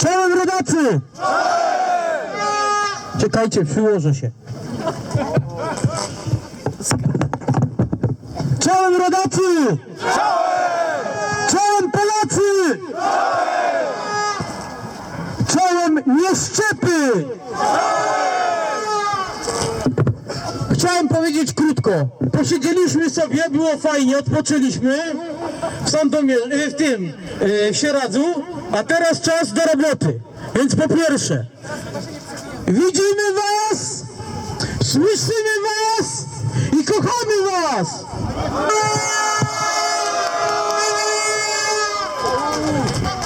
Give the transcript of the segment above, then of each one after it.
Czołem rodacy! Czekajcie, przyłożę się. Czołem rodacy! Czołem Polacy! Czołem nieszczepy! Chciałem powiedzieć krótko. Posiedzieliśmy sobie, było fajnie, odpoczęliśmy w Sandomierzu, w tym, e, w Sieradzu, a teraz czas do roboty. Więc po pierwsze, widzimy was, słyszymy was i kochamy was!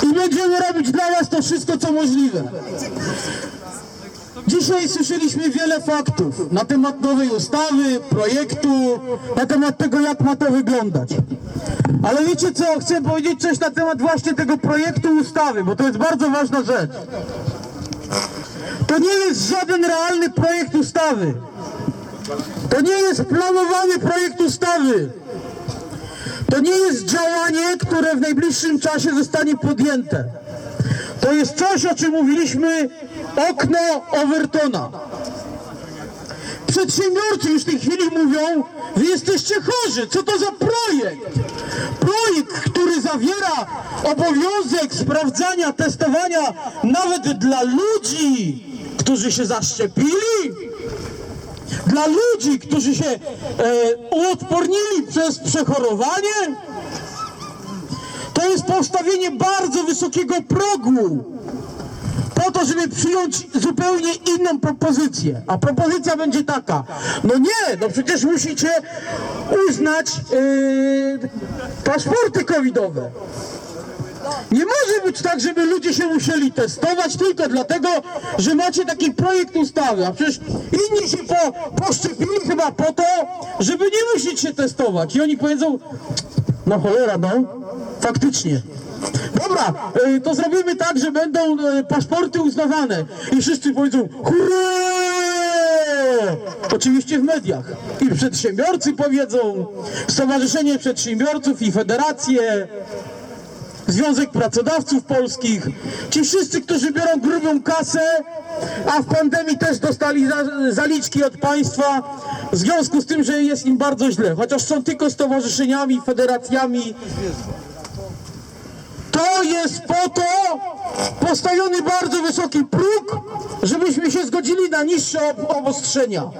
I będziemy robić dla was to wszystko, co możliwe. Dzisiaj słyszeliśmy wiele faktów na temat nowej ustawy, projektu, na temat tego, jak ma to wyglądać. Ale wiecie co, chcę powiedzieć coś na temat właśnie tego projektu ustawy, bo to jest bardzo ważna rzecz. To nie jest żaden realny projekt ustawy. To nie jest planowany projekt ustawy. To nie jest działanie, które w najbliższym czasie zostanie podjęte. To jest coś, o czym mówiliśmy, okno Overtona. Przedsiębiorcy już w tej chwili mówią, wy jesteście chorzy, co to za projekt? Projekt, który zawiera obowiązek sprawdzania, testowania nawet dla ludzi, którzy się zaszczepili, dla ludzi, którzy się e, uodpornili przez przechorowanie. To jest postawienie bardzo wysokiego progu to, żeby przyjąć zupełnie inną propozycję. A propozycja będzie taka, no nie, no przecież musicie uznać yy, paszporty covidowe. Nie może być tak, żeby ludzie się musieli testować tylko dlatego, że macie taki projekt ustawy, a przecież inni się po, poszczepili chyba po to, żeby nie musieć się testować. I oni powiedzą, no cholera, no, faktycznie. Dobra, y, to zrobimy tak, że będą y, paszporty uznawane i wszyscy powiedzą hurra! Oczywiście w mediach. I przedsiębiorcy powiedzą, Stowarzyszenie Przedsiębiorców i Federacje, Związek Pracodawców Polskich, ci wszyscy, którzy biorą grubą kasę, a w pandemii też dostali za, zaliczki od państwa w związku z tym, że jest im bardzo źle, chociaż są tylko stowarzyszeniami, federacjami. To jest po to postawiony bardzo wysoki próg, żebyśmy się zgodzili na niższe ob- obostrzenia.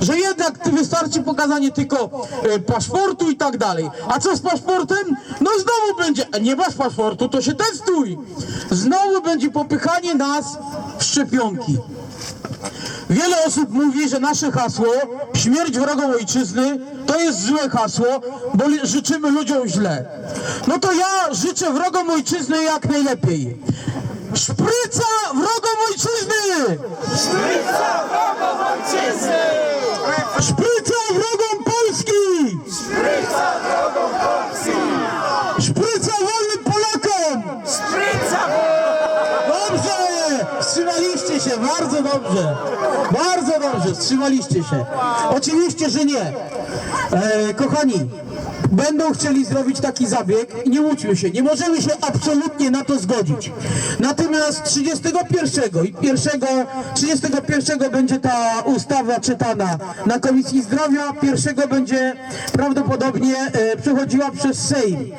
Że jednak wystarczy pokazanie tylko e, paszportu i tak dalej. A co z paszportem? No znowu będzie, a nie masz paszportu, to się testuj. Znowu będzie popychanie nas w szczepionki. Wiele osób mówi, że nasze hasło śmierć wrogom ojczyzny to jest złe hasło, bo życzymy ludziom źle. No to ja życzę wrogom ojczyzny jak najlepiej. Szpryca wrogom ojczyzny! Szpryca wrogom ojczyzny! Szpryca wrogom Polski! Szpryca wrogom Polski! Szpryca wolnym Polakom! Szpryca Dobrze! Wstrzymaliście się, bardzo dobrze. Bardzo dobrze, wstrzymaliście się. Oczywiście, że nie. E, kochani, będą chcieli zrobić taki zabieg i nie łudźmy się, nie możemy się absolutnie na to zgodzić. Natomiast 31 i 1, 31 będzie ta ustawa czytana na Komisji Zdrowia, 1 będzie prawdopodobnie e, przechodziła przez Sejm.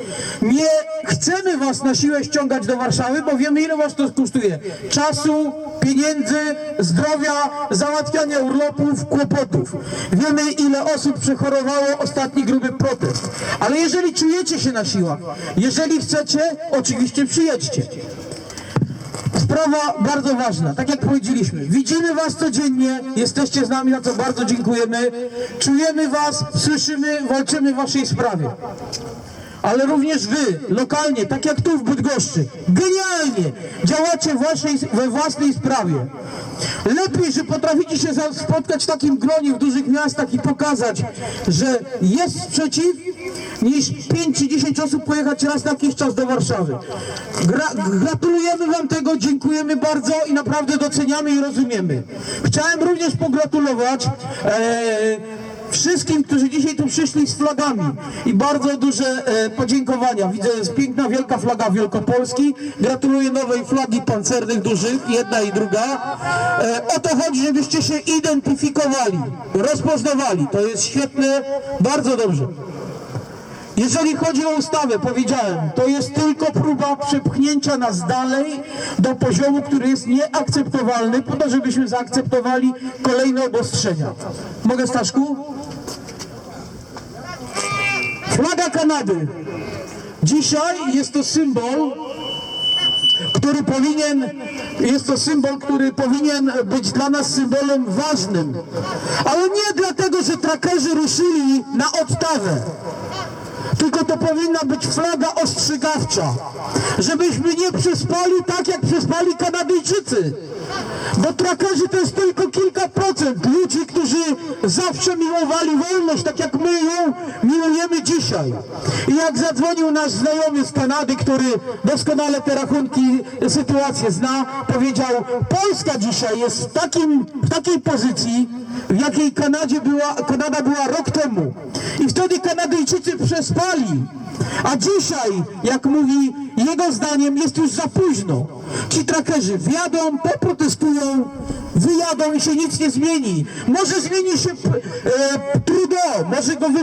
Nie chcemy was na siłę ściągać do Warszawy, bo wiemy ile was to kosztuje. Czasu, pieniędzy, zdrowia, załatwiania urlopów, kłopotów. Wiemy ile osób przechorowało ostatni gruby protest. Ale jeżeli czujecie się na siłach, jeżeli chcecie, oczywiście przyjedźcie. Sprawa bardzo ważna, tak jak powiedzieliśmy, widzimy Was codziennie, jesteście z nami, za co bardzo dziękujemy, czujemy Was, słyszymy, walczymy w Waszej sprawie. Ale również Wy, lokalnie, tak jak tu w Bydgoszczy, genialnie działacie waszej, we własnej sprawie. Lepiej, że potraficie się spotkać w takim gronie w dużych miastach i pokazać, że jest sprzeciw, niż 5 czy 10 osób pojechać raz na jakiś czas do Warszawy. Gra, gratulujemy Wam tego, dziękujemy bardzo i naprawdę doceniamy i rozumiemy. Chciałem również pogratulować e, wszystkim, którzy dzisiaj tu przyszli z flagami i bardzo duże e, podziękowania. Widzę, jest piękna, wielka flaga Wielkopolski. Gratuluję nowej flagi pancernych dużych, jedna i druga. E, o to chodzi, żebyście się identyfikowali, rozpoznawali. To jest świetne, bardzo dobrze. Jeżeli chodzi o ustawę, powiedziałem, to jest tylko próba przepchnięcia nas dalej do poziomu, który jest nieakceptowalny, po to, żebyśmy zaakceptowali kolejne obostrzenia. Mogę, Staszku? Flaga Kanady. Dzisiaj jest to symbol, który powinien, jest to symbol, który powinien być dla nas symbolem ważnym. Ale nie dlatego, że trakerzy ruszyli na odtawę tylko to powinna być flaga ostrzegawcza, żebyśmy nie przespali tak, jak przespali Kanadyjczycy. Bo trakerzy to jest tylko kilka procent ludzi, którzy zawsze miłowali wolność, tak jak my ją miłujemy dzisiaj. I jak zadzwonił nasz znajomy z Kanady, który doskonale te rachunki, sytuację zna, powiedział, Polska dzisiaj jest w, takim, w takiej pozycji, w jakiej Kanadzie była, Kanada była rok temu. I wtedy Kanadyjczycy przespali. A dzisiaj, jak mówi jego zdaniem, jest już za późno. Ci trakerzy wjadą, poprotestują, wyjadą i się nic nie zmieni. Może zmieni się e, Trudeau, może go wy